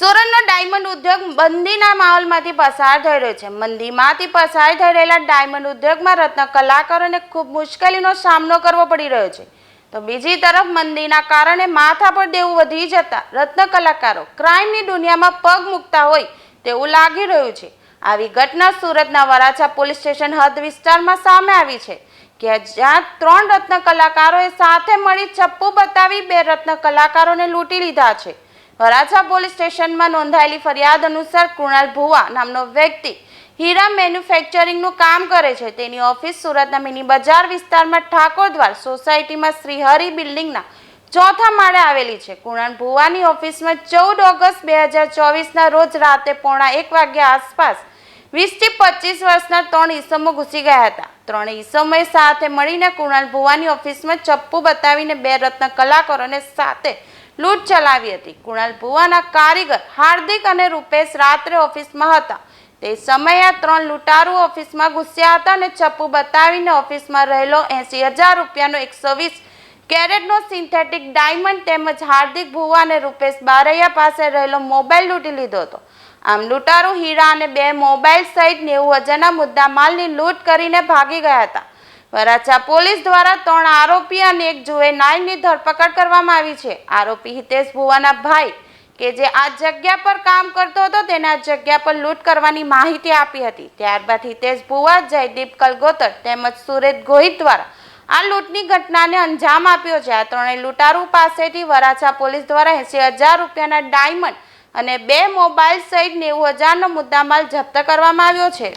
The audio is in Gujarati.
સુરતનો ડાયમંડ ઉદ્યોગ મંદીના માહોલમાંથી પસાર થઈ રહ્યો છે. મંદીમાંથી પસાર થઈ રહેલા ડાયમંડ ઉદ્યોગમાં રત્ન કલાકારોને ખૂબ મુશ્કેલીનો સામનો કરવો પડી રહ્યો છે. તો બીજી તરફ મંદીના કારણે માથા પર દેવું વધી જતા રત્ન કલાકારો ક્રાઇમની દુનિયામાં પગ મૂકતા હોય તેવું લાગી રહ્યું છે. આવી ઘટના સુરતના વરાછા પોલીસ સ્ટેશન હદ વિસ્તારમાં સામે આવી છે કે જ્યાં ત્રણ રત્ન કલાકારોએ સાથે મળી ચપ્પુ બતાવી બે રત્ન કલાકારોને લૂંટી લીધા છે. વરાછા પોલીસ સ્ટેશનમાં નોંધાયેલી ફરિયાદ અનુસાર કૃણાલ ભુવા નામનો વ્યક્તિ હીરા મેન્યુફેક્ચરિંગનું કામ કરે છે. તેની ઓફિસ સુરતના મિની બજાર વિસ્તારમાં ઠાકોરદ્વાર સોસાયટીમાં શ્રીહરિ બિલ્ડિંગના ચોથા માળે આવેલી છે. કુણાલ ભુવાની ઓફિસમાં ચૌદ ઓગસ્ટ બે હજાર ચોવીસના રોજ રાતે પોણા એક વાગ્યા આસપાસ વીસથી પચીસ વર્ષના ત્રણ ઈસમો ઘૂસી ગયા હતા. ત્રણે ઈસમોએ સાથે મળીને કુણાલ ભુવાની ઓફિસમાં ચપ્પુ બતાવીને બે રત્ન કલાકારોને સાથે લૂંટ ચલાવી હતી. કુણાલ ભુવાના કારીગર હાર્દિક અને રૂપેશ રાત્રે ઓફિસમાં હતા. તે સમયે આ ત્રણ લૂંટારુ ઓફિસમાં ઘૂસ્યા હતા અને ચપ્પુ બતાવીને ઓફિસમાં રહેલો એંસી હજાર રૂપિયાનો એકસો વીસ કેરેટનો સિન્થેટિક ડાયમંડ તેમજ હાર્દિક ભુવા અને રૂપેશ બારૈયા પાસે રહેલો મોબાઈલ લૂંટી લીધો હતો. આમ લૂંટારુ હીરા અને બે મોબાઈલ સહિત નેવું હજારના મુદ્દા માલની લૂંટ કરીને ભાગી ગયા હતા. વરાછા પોલીસ દ્વારા ત્રણ આરોપી અને એક જુએ જુવેનાઇલની ધરપકડ કરવામાં આવી છે. આરોપી હિતેશ ભુવાના ભાઈ, કે જે આ જગ્યા પર કામ કરતો હતો તેને આ જગ્યા પર લૂંટ કરવાની માહિતી આપી હતી. ત્યારબાદ હિતેશ ભુવા, જયદીપ કલગોતર તેમજ સુરેશ ગોહિત દ્વારા આ લૂંટની ઘટનાને અંજામ આપ્યો છે. આ ત્રણેય લૂંટારૂ પાસેથી વરાછા પોલીસ દ્વારા એંસી હજાર રૂપિયાના ડાયમંડ અને બે મોબાઈલ સહિત નેવું હજારનો મુદ્દામાલ જપ્ત કરવામાં આવ્યો છે.